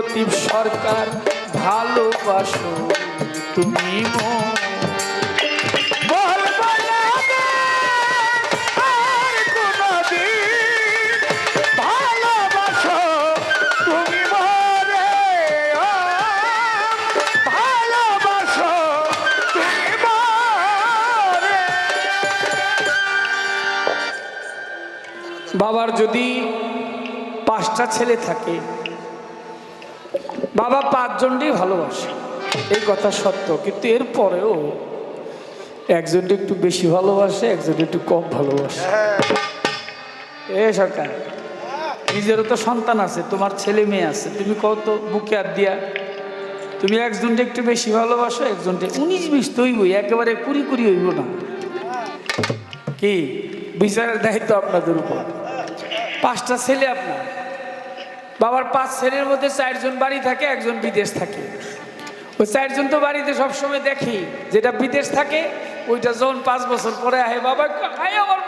লতিফ সরকার ভালোবাসো তুমি মন। বাবার যদি পাঁচটা ছেলে থাকে বাবা পাঁচজনকেই ভালোবাসে। এই কথা সত্য, কিন্তু এরপরেও একজনটা একটু বেশি ভালোবাসে একজন একটু কম ভালোবাসে। এ সরকার, নিজেরও তো সন্তান আছে, তোমার ছেলে মেয়ে আছে, তুমি কত বুকে আর দিয়া তুমি একজনটা একটু বেশি ভালোবাসো একজনটা উনিশ বিশ তো হইবই, একেবারে কুড়ি কুড়ি হইব না। কি? বিচারের দায়িত্ব আপনাদের উপর। পাঁচটা ছেলে আপনার। বাবার পাঁচ ছেলের মধ্যে চারজন বাড়ি থাকে, একজন বিদেশ থাকে। ওই চারজন তো বাড়িতে সবসময় দেখি, যেটা বিদেশ থাকে, ওইটা যখন পাঁচ বছর পরে আহে, বাবা আমার